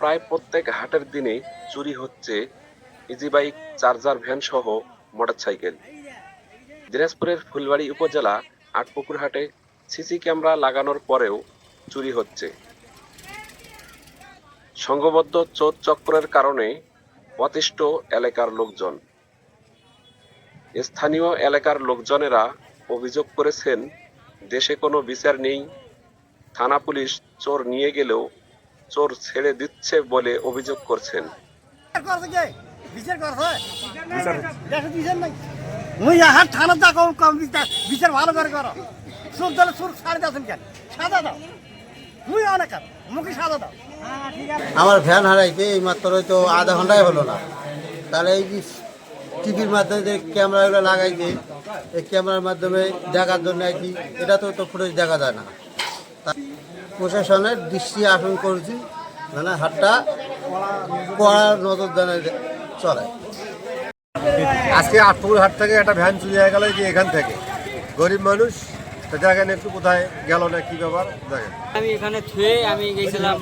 প্রায় প্রত্যেক হাটের দিনে চুরি হচ্ছে ইজি বাইক চার্জার ভ্যান সহ মোটরসাইকেল। দিনাজপুরের ফুলবাড়ি উপজেলা আটপুকুর হাটে সিসি ক্যামেরা লাগানোর পরেও চুরি হচ্ছে। সংঘবদ্ধ চোর চক্রের কারণে অতিষ্ঠ এলাকার লোকজন। স্থানীয় এলাকার লোকজনেরা অভিযোগ করেছেন, দেশে কোনো বিচার নেই, থানা পুলিশ চোর নিয়ে গেলেও চোর ছেড়ে দিচ্ছে বলে অভিযোগ করছেন। বিচার বিচার করছে? দেশে বিচার নাই। মুই হাত থানা দা কম কম বিচার বিচার ভালো করে করো। সুর দলে সুর ছাড়ে দাও কেন? সাদা দাও। মুই অনেক মুখে সাদা দাও। আমার ভ্যান হারাইছে এই মাত্র তো আধা ঘন্টায় হলো না। তাহলে এই টিভির মাধ্যমে যে ক্যামেরাগুলো লাগাইছে এই ক্যামেরার মাধ্যমে দেখার জন্য আর কি এটা তো তো ফুটেজ দেখা যায় না। প্রশাসনের দৃষ্টি আসন করেছি মানে হাটটা কড়া নজর দানে চলে। আজকে আটপুর হাট থেকে একটা ভ্যান চুরি হয়ে গেল যে এখান থেকে। গরিব মানুষ তো দেখেন একটু কোথায় গেল না কি ব্যাপার দেখেন। আমি এখানে থুয়ে আমি গেছিলাম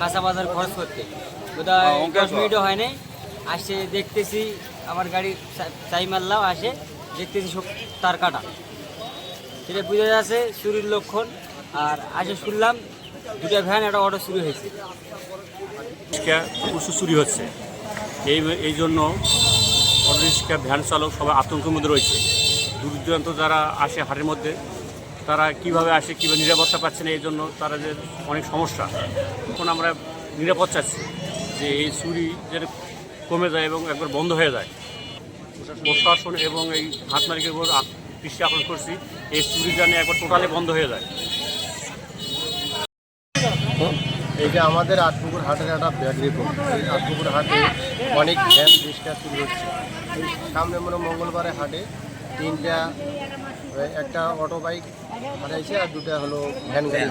কাঁচা বাজার খরচ করতে। বোধহয় দশ মিনিটও হয় নাই। আসে দেখতেছি আমার গাড়ি চাই মারলাম আসে দেখতেছি সব তার কাটা। সেটা বুঝে যাচ্ছে চুরির লক্ষণ। আর আসে শুনলাম দুটা ভ্যান, একটা অটো শুরু হয়েছে। প্রচুর চুরি হচ্ছে। এই এই জন্য অটো রিক্সা, ভ্যান চালক সবাই আতঙ্কের মধ্যে রয়েছে। দূর দূরান্ত যারা আসে হাটের মধ্যে, তারা কীভাবে আসে, কীভাবে নিরাপত্তা পাচ্ছে না, এই জন্য তারা যে অনেক সমস্যা। এখন আমরা নিরাপদ চাচ্ছি যে এই চুরি যেন কমে যায় এবং একবার বন্ধ হয়ে যায়। প্রশাসন এবং এই হাট মালিকের উপর দৃষ্টি আকর্ষণ করছি। এই চুরি যেন একবার টোটালি বন্ধ হয়ে যায়। এই যে আমাদের আটপুকুর হাটের একটা ব্যাগ রিপোর্ট এই আটপুকুর হাটে অনেক ভ্যান রিক্সা চুরি হচ্ছে। সামনে মনে মঙ্গলবারে হাটে তিনটা একটা অটো বাইক হারাইছে আর দুটা হলো ভ্যান গাড়ি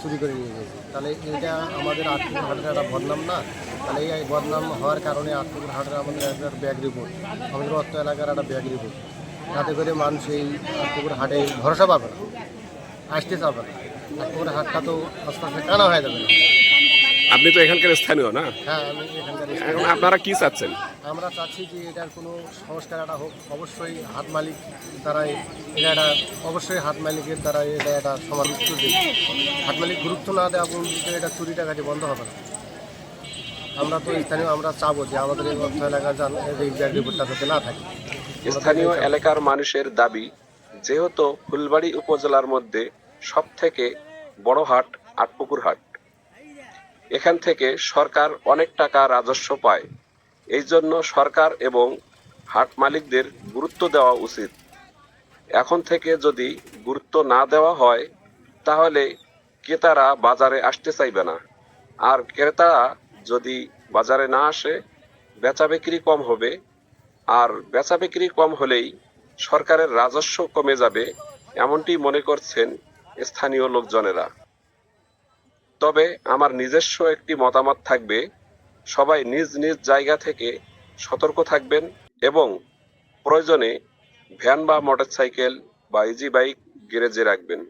চুরি করে নিয়ে গেছে। তাহলে এটা আমাদের আটপুকুর হাটের একটা বদনাম না? তাহলে এই বদনাম হওয়ার কারণে আটপুকুর হাটের আমাদের একটা ব্যাগ রিপোর্ট, আমাদের অর্থ এলাকার একটা ব্যাগ রিপোর্ট। যাতে করে মানুষ এই আটপুকুর হাটে ভরসা পাবে না, আসতে চাবে না। হাটটা তো আস্তে আস্তে কানা হয়ে যাবে। না আপনি তো এখানকার স্থানীয় না? হ্যাঁ আমি এখানকার এখন আপনারা কি চাচ্ছেন? আমরা চাচ্ছি যে এটার কোনো সংস্কার একটা হোক। অবশ্যই হাত মালিক দ্বারা এটা একটা অবশ্যই হাত মালিকের দ্বারা এটা একটা দিক হাত মালিক গুরুত্ব না দেওয়া পর্যন্ত এটা চুরি টাকাটি বন্ধ হবে না। আমরা তো স্থানীয় আমরা চাবো যে আমাদের এই অর্থ এলাকা যান এই ব্যাগ রিপোর্টটা যাতে না থাকে। স্থানীয় এলাকার মানুষের দাবি যেহেতু ফুলবাড়ি উপজেলার মধ্যে সব থেকে বড় হাট আটপুকুর হাট। এখান থেকে সরকার অনেক টাকা রাজস্ব পায়। এই জন্য সরকার এবং হাট মালিকদের গুরুত্ব দেওয়া উচিত। এখন থেকে যদি গুরুত্ব না দেওয়া হয়, তাহলে ক্রেতারা বাজারে আসতে চাইবে না। আর ক্রেতারা যদি বাজারে না আসে, বেচা বিক্রি কম হবে। আর বেচা বিক্রি কম হলেই সরকারের রাজস্ব কমে যাবে, এমনটি মনে করছেন স্থানীয় লোকজনেরা। তবে আমার নিজস্ব একটি মতামত থাকবে, সবাই নিজ নিজ জায়গা থেকে সতর্ক থাকবেন এবং প্রয়োজনে ভ্যান বা মোটরসাইকেল বা ইজি বাইক গ্যারেজে রাখবেন।